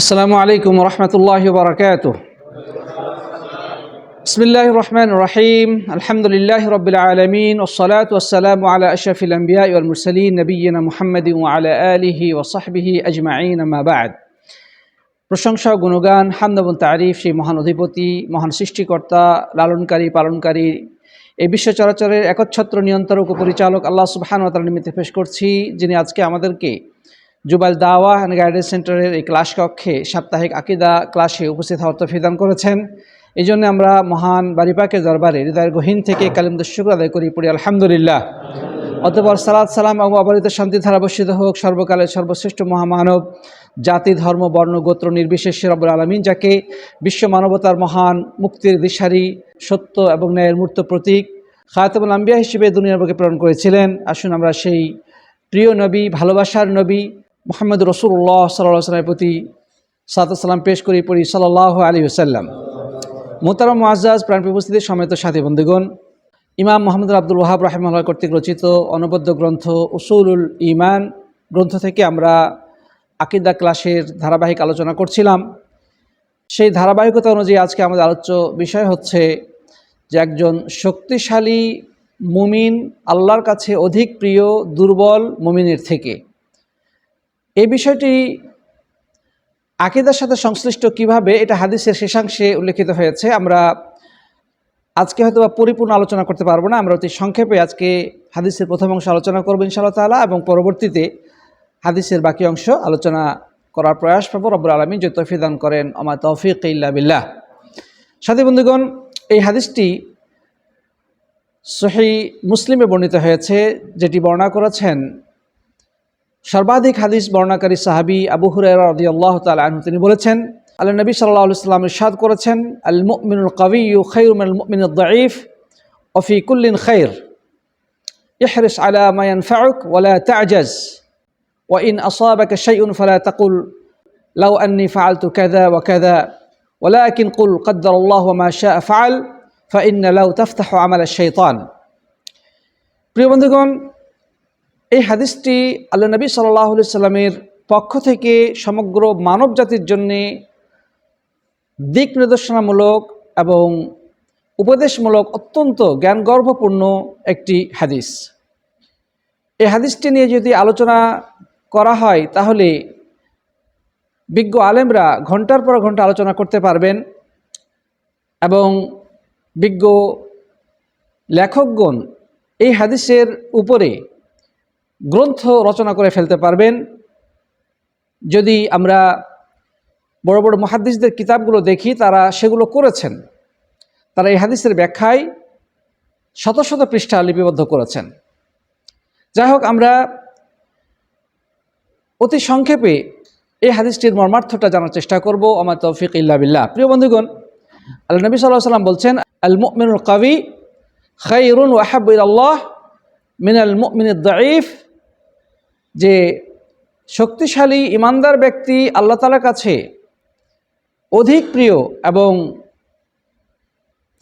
আসসালামু আলাইকুম রহমতুল্লাহ বারকাত বিসমিল্লাহ রহমান রহিম। আলহামদুলিল্লাহ রবিল আলমিন। ওসলাত ওসালাম আলা আশফিল আম্বিয়া ইউল মুরসলিন নবীনা মুহাম্মদ আলা আলিহি ওসাহবিহি আজমাইন আমাবাদ প্রশংসা গুণগান হামদবন তারিফ সেই মহান অধিপতি, মহান সৃষ্টিকর্তা, লালনকারী, পালনকারী। এই বিশ্ব চরাচরের একচ্ছত্র নিয়ন্ত্রক ও পরিচালক আল্লাহ সুবহান তালা নিমিত্তে পেশ করছি, যিনি আজকে আমাদেরকে জুবাইল দাওয়া অ্যান্ড গাইডেন্স সেন্টারের এই ক্লাস কক্ষে সাপ্তাহিক আকিদা ক্লাসে উপস্থিত হওয়ার তৌফিক দান করেছেন। এই জন্য আমরা মহান বাড়িপাকের দরবারে হৃদয়ের গহীন থেকে কালিমদ শুক্র আদায় করি, পড়ি আলহামদুলিল্লাহ। অতপর সালাদ সালাম এবং অবরিত শান্তি ধারা বর্ষিত হোক, সর্বকালের সর্বশ্রেষ্ঠ মহামানব, জাতি, ধর্ম, বর্ণ, গোত্র, নির্বিশেষে রব্বুল আলমিন যাকে বিশ্ব মানবতার মহান মুক্তির দিশারি, সত্য এবং ন্যায়ের মূর্ত প্রতীক খায়তবুল আম্বিয়া হিসেবে দুনিয়ার বুকে প্রেরণ করেছিলেন। আসুন আমরা সেই প্রিয় নবী, ভালোবাসার নবী মোহাম্মদ রসুল্লাহ সাল্লাহ সাল্লামের প্রতি সালাম পেশ করি, পড়ি সাল্লাহ আলী ওসাল্লাম মোতারাম মুআজ্জাজ, প্রাণ উপস্থিতির সমেত সাথী বন্ধুগণ, ইমাম মোহাম্মদ আব্দুল ওহাব রাহিমাল্লাহ কর্তৃক রচিত অনবদ্য গ্রন্থ উসুলুল ইমান গ্রন্থ থেকে আমরা আকিদা ক্লাসের ধারাবাহিক আলোচনা করছিলাম। সেই ধারাবাহিকতা অনুযায়ী আজকে আমাদের আলোচ্য বিষয় হচ্ছে যে একজন শক্তিশালী মুমিন আল্লাহর কাছে অধিক প্রিয়, দুর্বল মুমিনের থেকে। এই বিষয়টি আকিদার সাথে সংশ্লিষ্ট কীভাবে এটা হাদিসের শেষাংশে উল্লেখিত হয়েছে, আমরা আজকে হয়তো বা পরিপূর্ণ আলোচনা করতে পারব না। আমরা অতি সংক্ষেপে আজকে হাদিসের প্রথম অংশ আলোচনা করব ইনশাআল্লাহ তালা এবং পরবর্তীতে হাদিসের বাকি অংশ আলোচনা করার প্রয়াস পাবো রব্বুল আলমী যে তৌফিক দান করেন আমা তৌফিক ইল্লা বিল্লাহ। সাথী বন্ধুগণ, এই হাদিসটি সহি মুসলিমে বর্ণিত হয়েছে, যেটি বর্ণনা করেছেন সর্বাধিক হাদিস বর্ণাকারী সাহাবি আবু হুরাইরা রাদিয়াল্লাহ তাআলা আনহু তিনি বলেছেন আল্লাহ নবী সাল্লাল্লাহু আলাইহি সাল্লাম ইরশাদ করেছেন আল মুমিনুল কাবিয়্যু খায়রু মিনাল মুমিনিদ দাঈফ ওয়া ফি কুল্লিন খায়র ইহরিস আলা মা ইয়ানফাউক ওয়া লা তা'জাজ ওয়া ইন আসাবাকা শাইউন ফালা তাকুল লাউ আন্নি ফাআলতু কাযা ওয়া কাযা ولكن قل قدر الله وما شاء فعل فإن لو تفتح عمل الشيطان প্রিয় বন্ধুগণ এই হাদিসটি আল্লাহ নবী সাল্লাহ সাল্লামের পক্ষ থেকে সমগ্র মানব জাতির জন্যে দিক নির্দেশনামূলক এবং উপদেশমূলক অত্যন্ত জ্ঞানগর্ভপূর্ণ একটি হাদিস। এই হাদিসটি নিয়ে যদি আলোচনা করা হয়, তাহলে বিজ্ঞ আলেমরা ঘণ্টার পর ঘণ্টা আলোচনা করতে পারবেন এবং বিজ্ঞ লেখকগণ এই হাদিসের উপরে গ্রন্থ রচনা করে ফেলতে পারবেন। যদি আমরা বড় বড় মহাদিসদের কিতাবগুলো দেখি, তারা সেগুলো করেছেন। তারা এই হাদিসের ব্যাখ্যায় শত শত পৃষ্ঠা লিপিবদ্ধ করেছেন। যাই হোক, আমরা অতি সংক্ষেপে এই হাদিসটির মর্মার্থটা জানার চেষ্টা করব। আমার তৌফিক ইল্লা বিল্লাহ। প্রিয় বন্ধুগণ, আল্লাহ নবী সাল্লাহ সাল্লাম বলছেন আল মুমিনুল কাবি খাইরুন ওয়াহাব আল্লাহ মিনাল মুমিনুদ দাইফ যে শক্তিশালী, ইমানদার ব্যক্তি আল্লাহ তালার কাছে অধিক প্রিয় এবং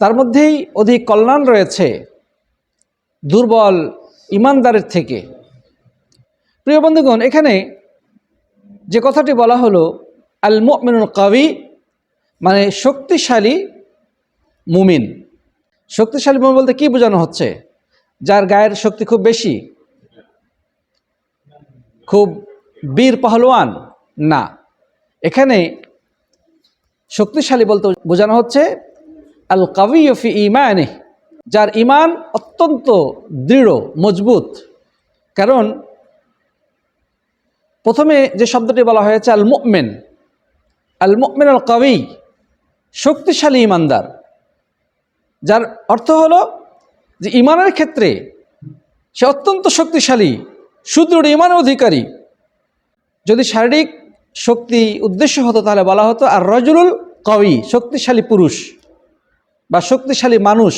তার মধ্যেই অধিক কল্যাণ রয়েছে দুর্বল ইমানদারের থেকে। প্রিয় বন্ধুগণ, এখানে যে কথাটি বলা হলো আল মিনুল কাবি মানে শক্তিশালী মুমিন। শক্তিশালী মুমিন বলতে কি বোঝানো হচ্ছে? যার গায়ের শক্তি খুব বেশি খুব বীর পহলওয়ান? না। এখানে শক্তিশালী বলতে বোঝানো হচ্ছে আল কাবিয়ফি ইমানে যার ইমান অত্যন্ত দৃঢ়, মজবুত। কারণ প্রথমে যে শব্দটি বলা হয়েছে আল মুকমেন আল মুকমেন আল কাবি শক্তিশালী ইমানদার যার অর্থ হলো যে ইমানের ক্ষেত্রে সে অত্যন্ত শক্তিশালী সুদৃঢ় ইমানের অধিকারী। যদি শারীরিক শক্তি উদ্দেশ্য হতো তাহলে বলা হতো, আর রজুলুল কবি শক্তিশালী পুরুষ বা শক্তিশালী মানুষ।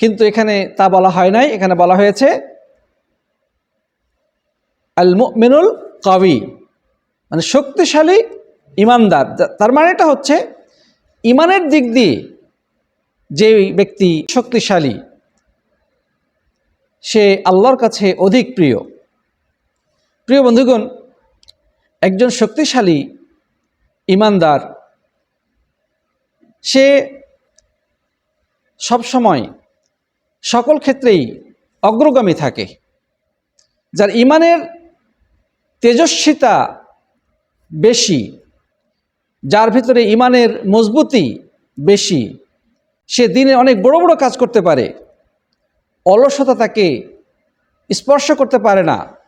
কিন্তু এখানে তা বলা হয় নাই। এখানে বলা হয়েছে আল মিনুল কবি মানে শক্তিশালী ইমানদার। তার মানে এটা হচ্ছে, ইমানের দিক দিয়ে যে ব্যক্তি শক্তিশালী, সে আল্লাহর কাছে অধিক প্রিয়। প্রিয় বন্ধুগণ, একজন শক্তিশালী ইমানদার, সে সবসময় সকল ক্ষেত্রেই অগ্রগামী থাকে। যার ইমানের তেজস্বিতা বেশি, যার ভিতরে ইমানের মজবুতি বেশি, সে দিনে অনেক বড় বড় কাজ করতে পারে। অলসতা তাকে স্পর্শ করতে পারে না।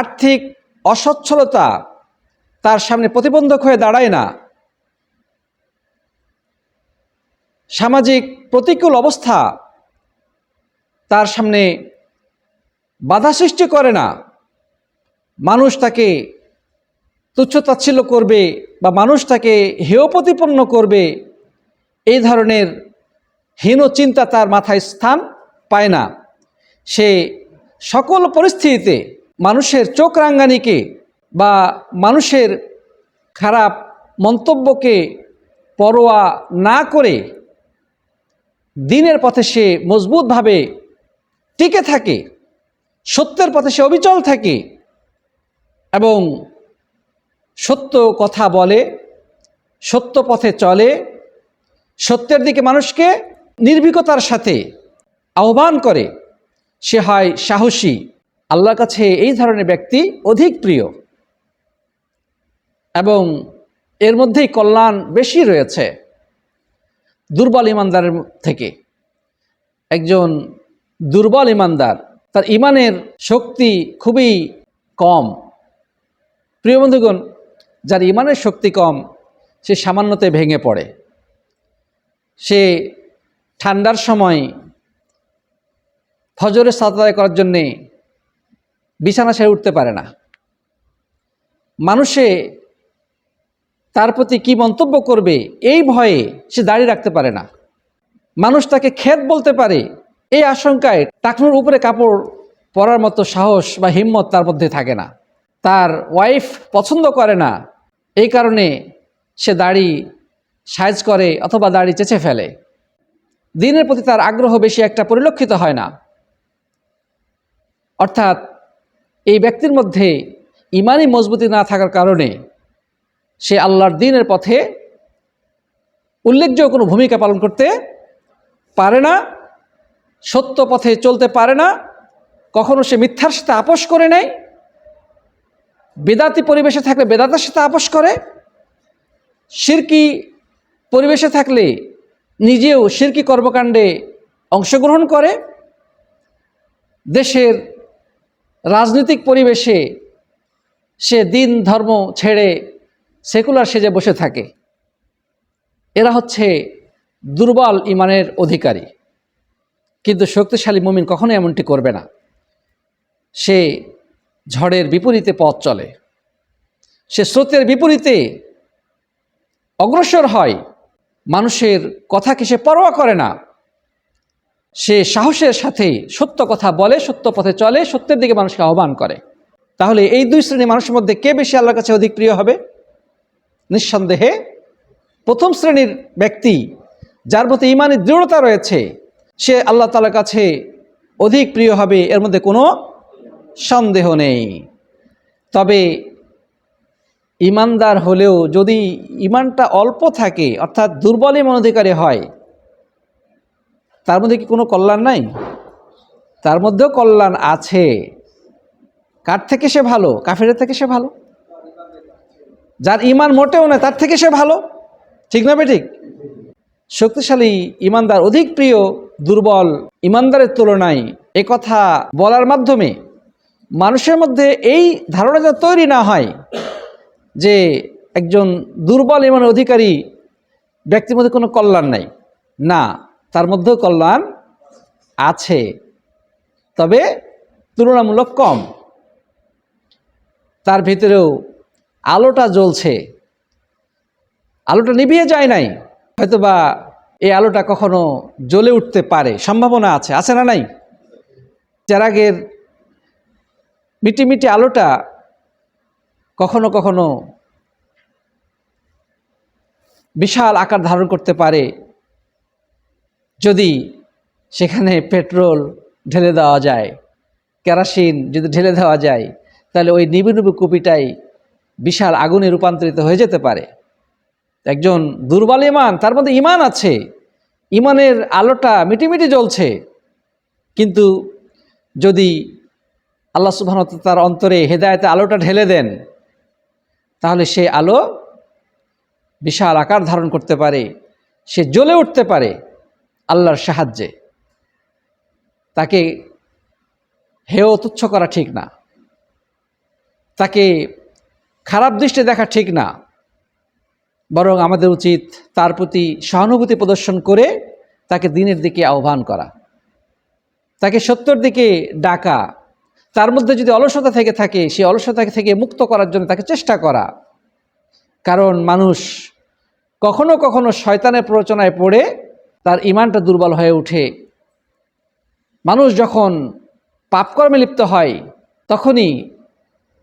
আর্থিক অসচ্ছলতা তার সামনে প্রতিবন্ধক হয়ে দাঁড়ায় না। সামাজিক প্রতিকূল অবস্থা তার সামনে বাধা সৃষ্টি করে না। মানুষ তাকে তুচ্ছতাচ্ছিল্য করবে বা মানুষ তাকে হেয় প্রতিপন্ন করবে, এই ধরনের হীন চিন্তা তার মাথায় স্থান পায় না। সে সকল পরিস্থিতিতে মানুষের চোখ রাঙ্গানিকে বা মানুষের খারাপ মন্তব্যকে পরোয়া না করে দিনের পথে সে মজবুতভাবে টিকে থাকে, সত্যের পথে সে অবিচল থাকে এবং সত্য কথা বলে, সত্য পথে চলে, সত্যের দিকে মানুষকে নির্ভীকতার সাথে আহ্বান করে, সে হয় সাহসী। আল্লাহর কাছে এই ধরনের ব্যক্তি অধিক প্রিয়। এবং এর মধ্যেই কল্যাণ বেশি রয়েছে দুর্বল ইমানদারের থেকে। একজন দুর্বল ইমানদার, তার ইমানের শক্তি খুবই কম। প্রিয় বন্ধুগণ, যার ইমানের শক্তি কম, সে সামান্যতে ভেঙে পড়ে। সে ঠান্ডার সময় ফজরের সাদায় করার জন্যে বিছানা সেরে উঠতে পারে না। মানুষে তার প্রতি কি মন্তব্য করবে, এই ভয়ে সে দাঁড়িয়ে রাখতে পারে না। মানুষ তাকে ক্ষেত বলতে পারে, এই আশঙ্কায় টাকনুর উপরে কাপড় পরার মতো সাহস বা হিম্মত তার মধ্যে থাকে না। তার ওয়াইফ পছন্দ করে না, এই কারণে সে দাড়ি সাইজ করে অথবা দাড়ি চেঁচে ফেলে। দিনের প্রতি তার আগ্রহ বেশি একটা পরিলক্ষিত হয় না। অর্থাৎ ব্যক্তির মধ্যে ইমানই মজবুতি না থাকার কারণে সে আল্লাহর দিনের পথে উল্লেখযোগ্য কোনো ভূমিকা পালন করতে পারে না, সত্য পথে চলতে পারে না, কখনো সে মিথ্যার সাথে আপোষ করে নেয়, বেদাতি পরিবেশে থাকলে বেদাতের সাথে আপোষ করে শিরকি পরিবেশে থাকলে নিজেও শিরকি কর্মকাণ্ডে অংশগ্রহণ করে, দেশের রাজনৈতিক পরিবেশে সে দিন, ধর্ম ছেড়ে সেকুলার সেজে বসে থাকে। এরা হচ্ছে দুর্বল ইমানের অধিকারী। কিন্তু শক্তিশালী মুমিন কখনো এমনটি করবে না। সে ঝড়ের বিপরীতে পথ চলে। সে স্রোতের বিপরীতে অগ্রসর হয়। মানুষের কথাকে সে পরোয়া করে না? সে সাহসের সাথে সত্য কথা বলে, সত্য পথে চলে, সত্যের দিকে মানুষকে আহ্বান করে। তাহলে এই দুই শ্রেণির মানুষের মধ্যে কে বেশি আল্লাহর কাছে অধিক প্রিয় হবে? নিঃসন্দেহে প্রথম শ্রেণির ব্যক্তি যার মধ্যে ইমানের দৃঢ়তা রয়েছে, সে আল্লাহ তালার কাছে অধিক প্রিয় হবে, এর মধ্যে কোনো সন্দেহ নেই। তবে ইমানদার হলেও যদি ইমানটা অল্প থাকে, অর্থাৎ দুর্বল ইমান অধিকারী হয় তার মধ্যে কি কোনো কল্যাণ নাই? তার মধ্যেও কল্যাণ আছে। কার থেকে সে ভালো? কাফেরের থেকে সে ভালো। যার ইমান মোটেও না, তার থেকে সে ভালো। ঠিক না ঠিক শক্তিশালী ইমানদার অধিক প্রিয়, দুর্বল ইমানদারের তুলনায় এ কথা বলার মাধ্যমে মানুষের মধ্যে এই ধারণা যেন তৈরি না হয় যে একজন দুর্বল ইমানের অধিকারী ব্যক্তির মধ্যে কোনো কল্যাণ নাই। না। তার মধ্যেও কল্যাণ আছে। তবে তুলনামূলক কম। তার ভিতরেও আলোটা জ্বলছে। আলোটা নিভিয়ে যায় নাই। হয়তোবা এই আলোটা কখনো জ্বলে উঠতে পারে। সম্ভাবনা আছে। আছে না নাই? চেরাগের মিটি আলোটা কখনো কখনো বিশাল আকার ধারণ করতে পারে। যদি সেখানে পেট্রোল ঢেলে দেওয়া যায়, কেরাসিন যদি ঢেলে দেওয়া যায়, তাহলে ওই নিবু নিবু কুপিটাই বিশাল আগুনে রূপান্তরিত হয়ে যেতে পারে। একজন দুর্বল ইমান, তার মধ্যে ইমান আছে। ইমানের আলোটা মিটিমিটি জ্বলছে। কিন্তু যদি আল্লাহ সুবহান তার অন্তরে হেদায়তে আলোটা ঢেলে দেন, তাহলে সে আলো বিশাল আকার ধারণ করতে পারে, সে জ্বলে উঠতে পারে। আল্লাহর সাহায্যে। তাকে হেয় তুচ্ছ করা ঠিক না। তাকে খারাপ দৃষ্টি দেখা ঠিক না। বরং আমাদের উচিত তার প্রতি সহানুভূতি প্রদর্শন করে তাকে দিনের দিকে আহ্বান করা। তাকে সত্যর দিকে ডাকা। তার মধ্যে যদি অলসতা থেকে থাকে সেই অলসতা থেকে মুক্ত করার জন্য তাকে চেষ্টা করা। কারণ মানুষ কখনো কখনো শয়তানের প্ররোচনায় পড়ে ইমানটা দুর্বল হয়ে ওঠে। মানুষ যখন পাপকর্মে লিপ্ত হয়, তখনই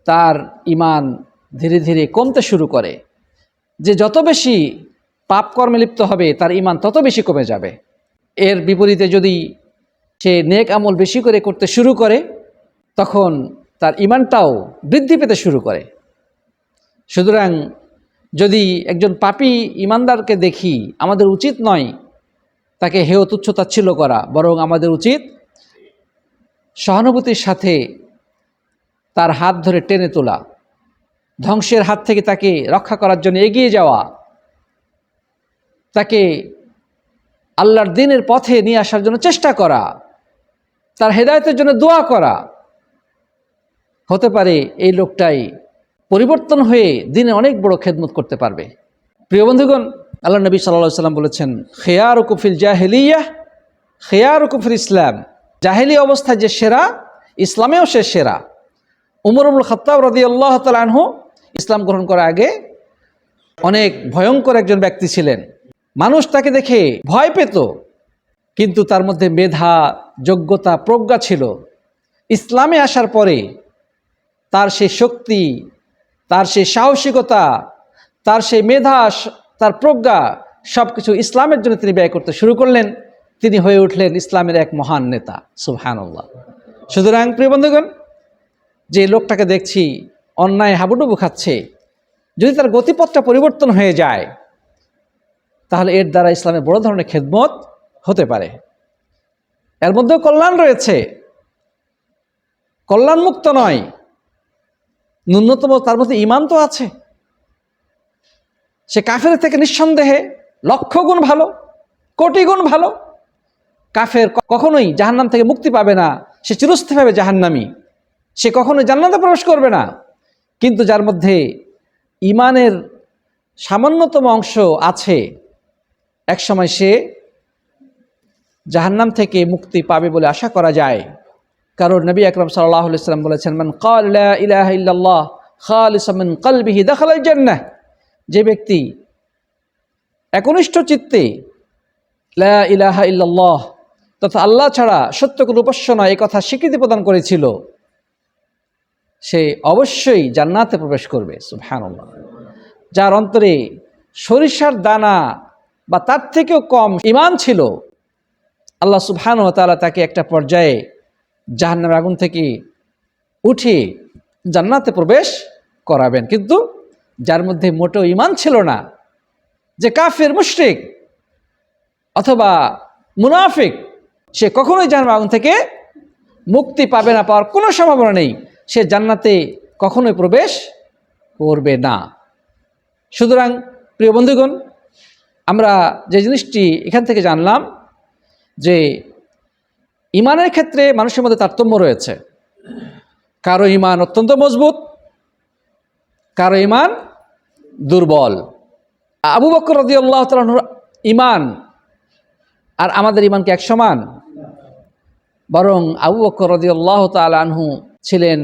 তার ইমান ধীরে ধীরে কমতে শুরু করে। যে যত বেশি পাপকর্মে লিপ্ত হবে, তার ইমান তত বেশি কমে যাবে। এর বিপরীতে যদি সে নেক আমল বেশি করে করতে শুরু করে, তখন তার ইমানটাও বৃদ্ধি পেতে শুরু করে। সুতরাং যদি একজন পাপি ইমানদারকে দেখি, আমাদের উচিত নয় তাকে হেয় তুচ্ছ তাচ্ছিল্য করা বরং আমাদের উচিত সহানুভূতির সাথে তার হাত ধরে টেনে তোলা, ধ্বংসের হাত থেকে তাকে রক্ষা করার জন্য এগিয়ে যাওয়া, তাকে আল্লাহর দিনের পথে নিয়ে আসার জন্য চেষ্টা করা, তার হেদায়তের জন্য দোয়া করা। হতে পারে এই লোকটাই পরিবর্তন হয়ে দিনে অনেক বড় খেদমত করতে পারবে। প্রিয় বন্ধুগণ আল্লাহ নবী সাল্লাহ সাল্লাম বলেছেন খেয়ার কুফিল জাহেলিয়া খেয়ার কুফিল ইসলাম। জাহেলি অবস্থায় যে সেরা, ইসলামেও সে সেরা। উমরুল খত্তাব রদি আল্লাহ তালহু ইসলাম গ্রহণ করার আগে অনেক ভয়ঙ্কর একজন ব্যক্তি ছিলেন। মানুষ তাকে দেখে ভয় পেত, কিন্তু তার মধ্যে মেধা, যোগ্যতা, প্রজ্ঞা ছিল। ইসলামে আসার পরে তার সেই শক্তি, তার সেই সাহসিকতা, তার সেই মেধা তার প্রজ্ঞা সব কিছু ইসলামের জন্য তিনি ব্যয় করতে শুরু করলেন। তিনি হয়ে উঠলেন ইসলামের এক মহান নেতা, সুবহানাল্লাহ। সুতরাং প্রিয় বন্ধুগণ, যে লোকটাকে দেখছি অন্যায় হাবুডুবু খাচ্ছে, যদি তার গতিপথটা পরিবর্তন হয়ে যায়, তাহলে এর দ্বারা ইসলামের বড় ধরনের খেদমত হতে পারে। এর মধ্যেও কল্যাণ রয়েছে। কল্যাণমুক্ত নয়, ন্যূনতম তার মধ্যে ইমান তো আছে। সে কাফের থেকে নিঃসন্দেহে লক্ষ গুণ ভালো, কোটি গুণ ভালো। কাফের কখনোই জাহান্নাম থেকে মুক্তি পাবে না, সে চিরস্থায়ী পাবে জাহান্নামি। সে কখনোই জান্নাতে প্রবেশ করবে না। কিন্তু যার মধ্যে ইমানের সামান্যতম অংশ আছে, একসময় সে জাহান্নাম থেকে মুক্তি পাবে বলে আশা করা যায়। কারণ নবী আকরম সাল্লাহ ইসলাম বলেছেন, মান কাল ইলাহ ইল্লাল্লাহ খালিসামিন কলবিহি দখলাল জান্নাহ। যে ব্যক্তি একনিষ্ঠ চিত্তে ইলাহা ইল্লাল্লাহ তথা আল্লাহ ছাড়া সত্য কোনো উপাস্য নয়, এ কথা স্বীকৃতি প্রদান করেছিল, সে অবশ্যই জান্নাতে প্রবেশ করবে, সুবহানাল্লাহ। যার অন্তরে সরিষার দানা বা তার থেকেও কম ইমান ছিল, আল্লাহ সুবহান তালা তাকে একটা পর্যায়ে জাহান্নামের আগুন থেকে উঠে জান্নাতে প্রবেশ করাবেন। কিন্তু যার মধ্যে মোটেও ইমান ছিল না, যে কাফের, মুশরিক অথবা মুনাফিক, সে কখনোই জাহান্নামের আগুন থেকে মুক্তি পাবে না, পাওয়ার কোনো সম্ভাবনা নেই। সে জান্নাতে কখনোই প্রবেশ করবে না। সুতরাং, প্রিয় বন্ধুগণ, আমরা যে জিনিসটি এখান থেকে জানলাম যে ইমানের ক্ষেত্রে মানুষের মধ্যে তারতম্য রয়েছে। কারও ইমান অত্যন্ত মজবুত কারও ইমান দুর্বল। আবু বকর রদি আল্লাহ তালুর ইমান আর আমাদের ইমানকে এক সমান বরং আবু বকর রদি আল্লাহ আনহু ছিলেন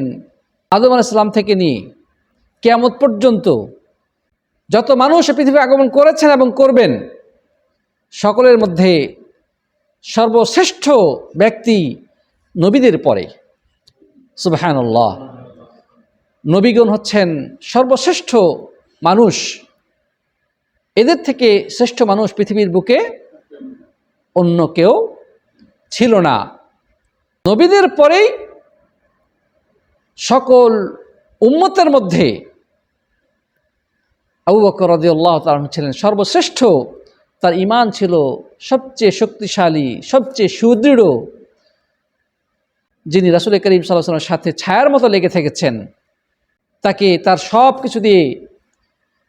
আদম আলাইসাল্লাম থেকে নিয়ে কেয়ামত পর্যন্ত যত মানুষ পৃথিবী আগমন করেছেন এবং করবেন, সকলের মধ্যে সর্বশ্রেষ্ঠ ব্যক্তি নবীদের পরে। সুবাহান্লাহ নবীগণ হচ্ছেন সর্বশ্রেষ্ঠ মানুষ। এদের থেকে শ্রেষ্ঠ মানুষ পৃথিবীর বুকে অন্য কেউ ছিল না। নবীদের পরেই সকল উম্মতের মধ্যে আবু বকর রদিউল্লাহ তালন ছিলেন সর্বশ্রেষ্ঠ। তার ইমান ছিল সবচেয়ে শক্তিশালী, সবচেয়ে সুদৃঢ়। যিনি রাসুল করিম সাল্লামের সাথে ছায়ার মতো লেগে থেকেছেন। তাকে তার সব কিছু দিয়ে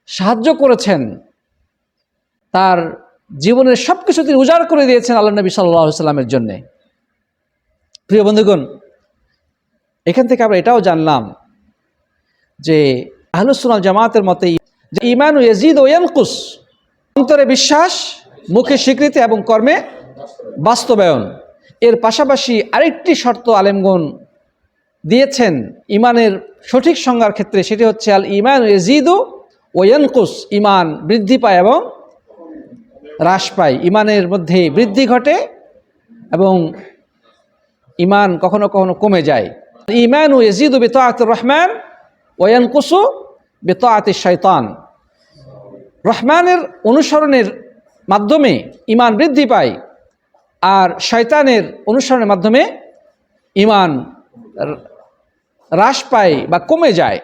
সাহায্য করেছেন। তার জীবনের সব কিছু তিনি উজাড় করে দিয়েছেন আল্লাহ নবী সাল্লাহ সাল্লামের জন্যে। প্রিয় বন্ধুগণ, এখান থেকে আমরা এটাও জানলাম যে আহলুসুল জামাতের মতে যে ইমান ইয়াজিদ ও ইয়ানকুস অন্তরে বিশ্বাস, মুখে স্বীকৃতি এবং কর্মে বাস্তবায়ন। এর পাশাপাশি আরেকটি শর্ত আলেমগণ দিয়েছেন ইমানের সঠিক সংজ্ঞার ক্ষেত্রে সেটি হচ্ছে আল ইমান ইয়াজিদু ও ইয়ানকুস, ইমান বৃদ্ধি পায় এবং হ্রাস পায়। ইমানের মধ্যে বৃদ্ধি ঘটে এবং ইমান কখনো কখনো কমে যায়। ইমান ও ইয়াজিদু বিতাআতির রহমান ওয়ানকুসু বিতাআতিশ শয়তান রহমানের অনুসরণের মাধ্যমে ইমান বৃদ্ধি পায় আর শয়তানের অনুসরণের মাধ্যমে ইমান হ্রাস পায় বা কমে যায়।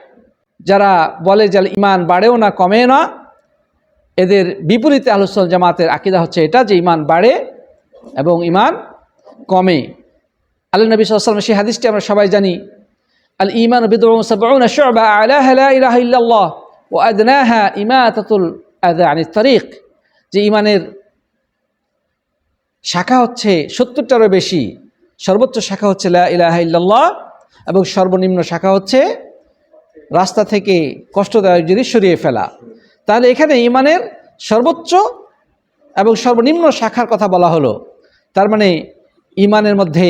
যারা বলে যে ইমান বাড়েও না কমে না, এদের বিপরীতে আলোচন জামাতের আকিদা হচ্ছে এটা যে ইমান বাড়ে এবং ইমান কমে। আল্লাহ নবী সাল্লাম সেই হাদিসটি আমরা সবাই জানি। আল ইমান তারিক যে ইমানের শাখা হচ্ছে সত্তরটারও বেশি, সর্বোচ্চ শাখা হচ্ছে লা ইলাহা ইল্লাল্লাহ এবং সর্বনিম্ন শাখা হচ্ছে রাস্তা থেকে কষ্টদায়ক জিনিস সরিয়ে ফেলা। তাহলে এখানে ইমানের সর্বোচ্চ এবং সর্বনিম্ন শাখার কথা বলা হলো। তার মানে ইমানের মধ্যে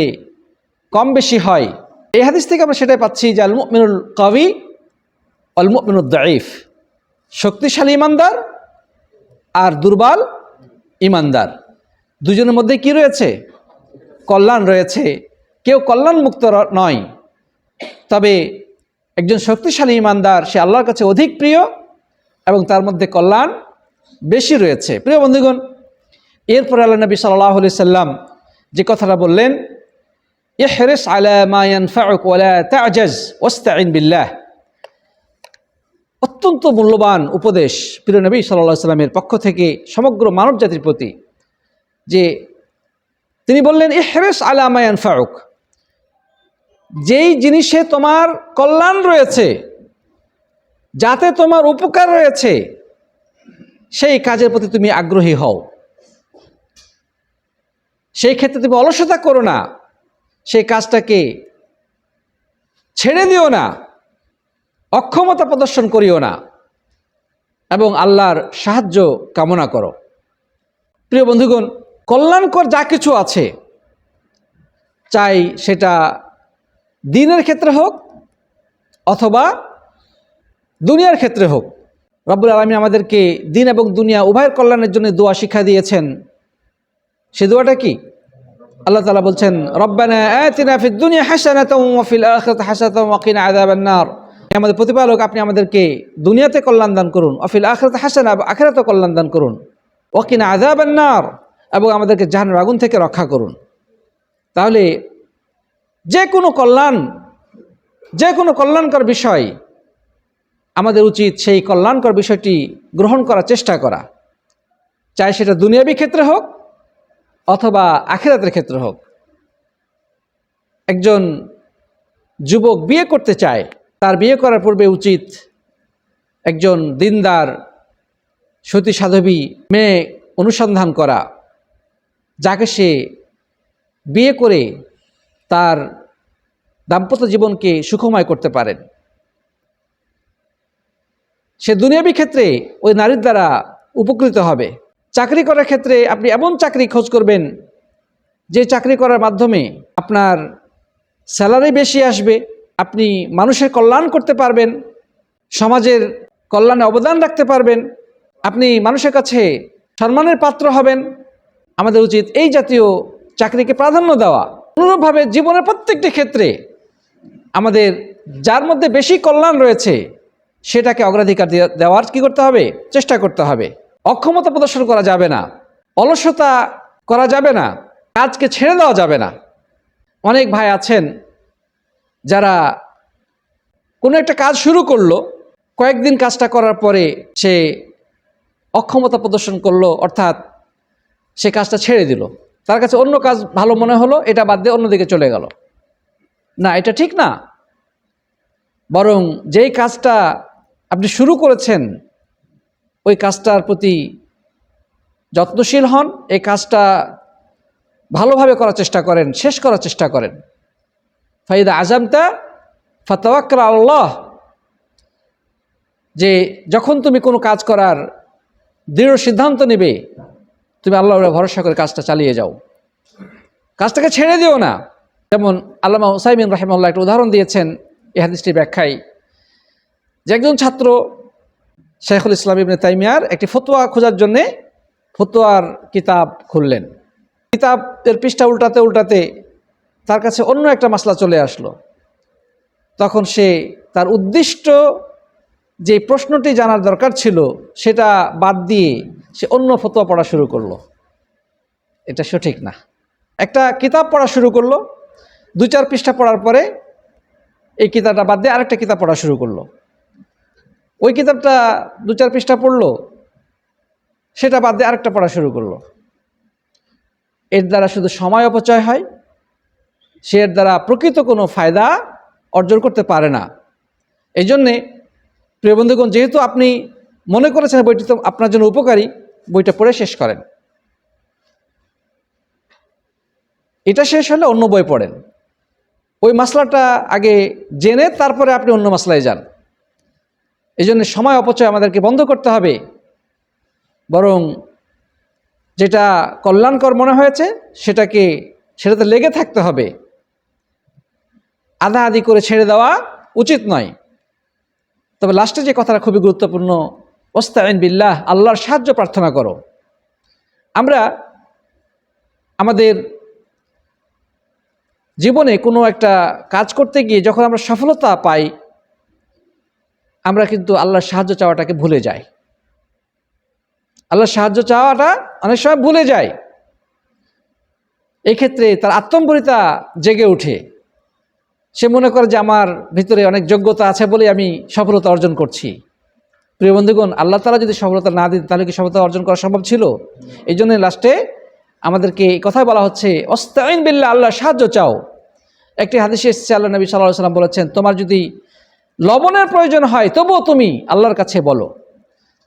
কম বেশি হয়। এই হাদিস থেকে আমরা সেটাই পাচ্ছি যে আল মুমিনুল কবি আল দাইফ শক্তিশালী ইমানদার আর দুর্বল ইমানদার। দুজনের মধ্যে কি রয়েছে? কল্যাণ রয়েছে। কেউ কল্যাণ মুক্ত নয়। তবে একজন শক্তিশালী ইমানদার, সে আল্লাহর কাছে অধিক প্রিয় এবং তার মধ্যে কল্যাণ বেশি রয়েছে। প্রিয় বন্ধুগণ, এরপর আল্লাহ নবী সাল্লাহ আলি সাল্লাম যে কথাটা বললেন অত্যন্ত মূল্যবান উপদেশ প্রিয় নবী সাল্লাহ সাল্লামের পক্ষ থেকে সমগ্র মানব জাতির প্রতি যে তিনি বললেন, ইহরেস আলা মা ইয়ানফাউক। যেই জিনিসে তোমার কল্যাণ রয়েছে, যাতে তোমার উপকার রয়েছে, সেই কাজের প্রতি তুমি আগ্রহী হও। সেই ক্ষেত্রে তুমি অলসতা করো না, সেই কাজটাকে ছেড়ে দিও না, অক্ষমতা প্রদর্শন করিও না, এবং আল্লাহর সাহায্য কামনা করো। প্রিয় বন্ধুগণ, কল্যাণকর যা কিছু আছে, চাই সেটা দিনের ক্ষেত্রে হোক অথবা দুনিয়ার ক্ষেত্রে হোক। রব্বুল আলমী আমাদেরকে দিন এবং দুনিয়া উভয়ের কল্যাণের জন্য দোয়া শিক্ষা দিয়েছেন। সে দোয়াটা কি? আল্লাহ তালা বলছেন, রব্বানা আতিনা ফিদ দুনিয়া হাসানাতাও ওয়া ফিল আখিরাতি হাসানাতাও ওয়া কিনা আযাবান নার। আমাদের প্রতিপালক, আপনি আমাদেরকে দুনিয়াতে কল্যাণ দান করুন অফিল আখরাতে হাসানা আখেরাতে কল্যাণ দান করুন। ওয়াকিনা আযাবান এবং আমাদেরকে জাহান্নামের আগুন থেকে রক্ষা করুন। তাহলে যে কোনো কল্যাণ, যে কোনো কল্যাণকর বিষয়, আমাদের উচিত সেই কল্যাণকর বিষয়টি গ্রহণ করার চেষ্টা করা। চাই সেটা দুনিয়াবী ক্ষেত্রে হোক অথবা আখেরাতের ক্ষেত্রে হোক। একজন যুবক বিয়ে করতে চায়, তার বিয়ে করার পূর্বে উচিত একজন দিনদার সতী সাধবী মেয়ে অনুসন্ধান করা, যাকে সে বিয়ে করে তার দাম্পত্য জীবনকে সুখময় করতে পারেন। সে দুনিয়াবী ক্ষেত্রে ওই নারীর দ্বারা উপকৃত হবে। চাকরি করার ক্ষেত্রে আপনি এমন চাকরি খোঁজ করবেন, যে চাকরি করার মাধ্যমে আপনার স্যালারি বেশি আসবে, আপনি মানুষের কল্যাণ করতে পারবেন, সমাজের কল্যাণে অবদান রাখতে পারবেন, আপনি মানুষের কাছে সম্মানের পাত্র হবেন। আমাদের উচিত এই জাতীয় চাকরিকে প্রাধান্য দেওয়া। অনুরূপভাবে জীবনের প্রত্যেকটি ক্ষেত্রে আমাদের যার মধ্যে বেশি কল্যাণ রয়েছে, সেটাকে অগ্রাধিকার দেওয়ার কি করতে হবে? চেষ্টা করতে হবে। অক্ষমতা প্রদর্শন করা যাবে না, অলসতা করা যাবে না, কাজকে ছেড়ে দেওয়া যাবে না। অনেক ভাই আছেন যারা কোনো একটা কাজ শুরু করল, কয়েকদিন কাজটা করার পরে সে অক্ষমতা প্রদর্শন করল, অর্থাৎ সে কাজটা ছেড়ে দিল। তার কাছে অন্য কাজ ভালো মনে হলো, এটা বাদ দিয়ে অন্যদিকে চলে গেল। না, এটা ঠিক না। বরং যেই কাজটা আপনি শুরু করেছেন, ওই কাজটার প্রতি যত্নশীল হন, এই কাজটা ভালোভাবে করার চেষ্টা করেন, শেষ করার চেষ্টা করেন। ফাইদা আজামতা ফাতাওয়াক্কাল আল্লাহ। যে যখন তুমি কোনো কাজ করার দৃঢ় সিদ্ধান্ত নেবে তুমি আল্লাহর ভরসা করে কাজটা চালিয়ে যাও। কাজটাকে ছেড়ে দিও না। যেমন আল্লামা হুসাইমিন রাহিমাল্লাহ একটা উদাহরণ দিয়েছেন হাদিসটি ব্যাখ্যায় যে একজন ছাত্র শেখুল ইসলাম ইবনে তাইমিয়ার একটি ফতোয়া খোঁজার জন্যে ফতোয়ার কিতাব খুললেন। কিতাবের পৃষ্ঠা উল্টাতে উল্টাতে তার কাছে অন্য একটা মাসলা চলে আসলো। তখন সে তার উদ্দিষ্ট যে প্রশ্নটি জানার দরকার ছিল, সেটা বাদ দিয়ে সে অন্য ফতোয়া পড়া শুরু করল। এটা সঠিক না। একটা কিতাব পড়া শুরু করল দু চার পৃষ্ঠা পড়ার পরে এই কিতাবটা বাদ দিয়ে আরেকটা কিতাব পড়া শুরু করল। ওই কিতাবটা দু চার পৃষ্ঠা পড়ল, সেটা বাদ দিয়ে আরেকটা পড়া শুরু করল। এর দ্বারা শুধু সময় অপচয় হয়, সে এর দ্বারা প্রকৃত কোনো ফায়দা অর্জন করতে পারে না। এই জন্যে প্রিয় বন্ধুগণ, যেহেতু আপনি মনে করেছেন বইটি, তো আপনার জন্য উপকারী, বইটা পড়ে শেষ করেন। এটা শেষ হলে অন্য বই পড়েন। ওই মশলাটা আগে জেনে তারপরে আপনি অন্য মশলায় যান। এই জন্য সময় অপচয় আমাদেরকে বন্ধ করতে হবে। বরং যেটা কল্যাণকর মনে হয়েছে, সেটাকে সেটাতে লেগে থাকতে হবে। আধা আধি করে ছেড়ে দেওয়া উচিত নয়। তবে লাস্টে যে কথাটা খুবই গুরুত্বপূর্ণ ওস্তাইন বিল্লাহ, আল্লাহর সাহায্য প্রার্থনা করো। আমরা আমাদের জীবনে কোনো একটা কাজ করতে গিয়ে যখন আমরা সফলতা পাই, আমরা কিন্তু আল্লাহর সাহায্য চাওয়াটাকে ভুলে যাই। আল্লাহর সাহায্য চাওয়াটা অনেক সময় ভুলে যায় এক্ষেত্রে তার আত্মম্বরিতা জেগে উঠে সে মনে করে যে আমার ভিতরে অনেক যোগ্যতা আছে বলে আমি সফলতা অর্জন করছি। প্রিয় বন্ধুগণ, আল্লাহ তালা যদি সফলতা না দিত তাহলে কি সফলতা অর্জন করা সম্ভব ছিল? এই জন্য লাস্টে আমাদেরকে এই কথাই বলা হচ্ছে অস্তাইন বিল্লা আল্লাহ সাহায্য চাও। একটি হাদিসে এসেছে, আল্লাহ নবী সাল্লাহ সাল্লাম বলেছেন, তোমার যদি লবণের প্রয়োজন হয়, তবুও তুমি আল্লাহর কাছে বলো।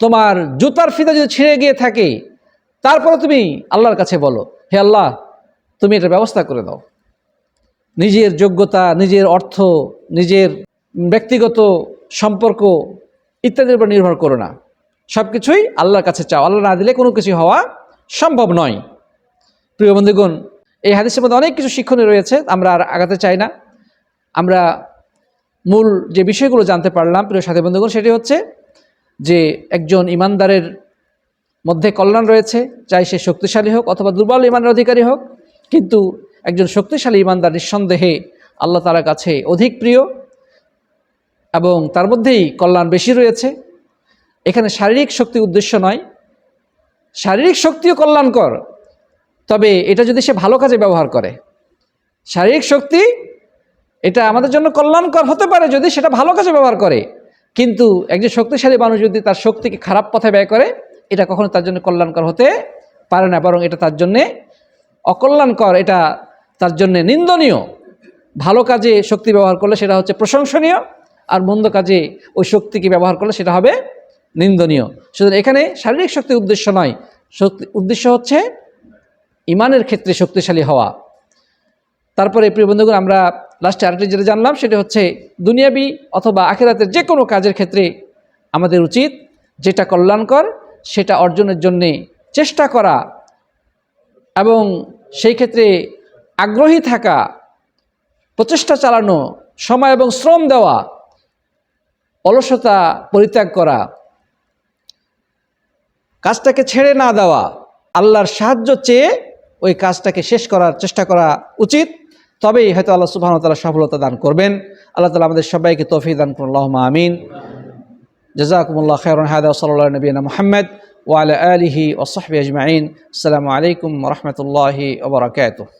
তোমার জুতার ফিতা যদি ছিঁড়ে গিয়ে থাকে তারপরে তুমি আল্লাহর কাছে বলো। হে আল্লাহ, তুমি এটা ব্যবস্থা করে দাও। নিজের যোগ্যতা, নিজের অর্থ, নিজের ব্যক্তিগত সম্পর্ক ইত্যাদির উপর নির্ভর করো না। সব কিছুই আল্লাহর কাছে চাও। আল্লাহ না দিলে কোনো কিছু হওয়া সম্ভব নয়। প্রিয় বন্ধুগণ, এই হাদিসের মধ্যে অনেক কিছু শিক্ষণীয় রয়েছে, আমরা আর আগাতে চাই না। আমরা মূল যে বিষয়গুলো জানতে পারলাম, প্রিয় সাথী বন্ধুগণ, সেটি হচ্ছে যে একজন ইমানদারের মধ্যে কল্যাণ রয়েছে, চাই সে শক্তিশালী হোক অথবা দুর্বল ইমানের অধিকারী হোক, কিন্তু একজন শক্তিশালী ইমানদার, নিঃসন্দেহে আল্লাহ তালার কাছে অধিক প্রিয় এবং তার মধ্যেই কল্যাণ বেশি রয়েছে। এখানে শারীরিক শক্তি উদ্দেশ্য নয়। শারীরিক শক্তিও কল্যাণকর, তবে এটা যদি সে ভালো কাজে ব্যবহার করে। শারীরিক শক্তি এটা আমাদের জন্য কল্যাণকর হতে পারে যদি সেটা ভালো কাজে ব্যবহার করে। কিন্তু একজন শক্তিশালী মানুষ যদি তার শক্তিকে খারাপ পথে ব্যয় করে, এটা কখনো তার জন্য কল্যাণকর হতে পারে না, বরং এটা তার জন্যে অকল্যাণকর, এটা তার জন্য নিন্দনীয়। ভালো কাজে শক্তি ব্যবহার করলে সেটা হচ্ছে প্রশংসনীয় আর মন্দ কাজে ওই শক্তিকে ব্যবহার করলে সেটা হবে নিন্দনীয়। সুতরাং এখানে শারীরিক শক্তির উদ্দেশ্য নয়, শক্তি উদ্দেশ্য হচ্ছে ইমানের ক্ষেত্রে শক্তিশালী হওয়া। তারপরে প্রিয় বন্ধুগণ, আমরা লাস্টে আরেকটি যেটা জানলাম, সেটা হচ্ছে দুনিয়াবি অথবা আখেরাতের যে কোনো কাজের ক্ষেত্রে আমাদের উচিত যেটা কল্যাণকর, সেটা অর্জনের জন্যে চেষ্টা করা এবং সেই ক্ষেত্রে আগ্রহী থাকা, প্রচেষ্টা চালানো, সময় এবং শ্রম দেওয়া, অলসতা পরিত্যাগ করা, কাজটাকে ছেড়ে না দেওয়া, আল্লাহর সাহায্য চেয়ে ওই কাজটাকে শেষ করার চেষ্টা করা উচিত। তবেই হয়তো আল্লাহ সুবাহ তালা সফলতা দান করবেন। আল্লাহ তালা আমাদের সবাইকে তৌফিক দান করুন। আল্লাহ আমিন। জাজাকুমুল্লাহ খেরন হায়দা সাল্লাহ নবীনা মোহাম্মদ ওয়াল আলিহি ওসহবি আজমাইন। আসসালামু আলাইকুম রহমতুল্লাহি ওবরাকাতুহ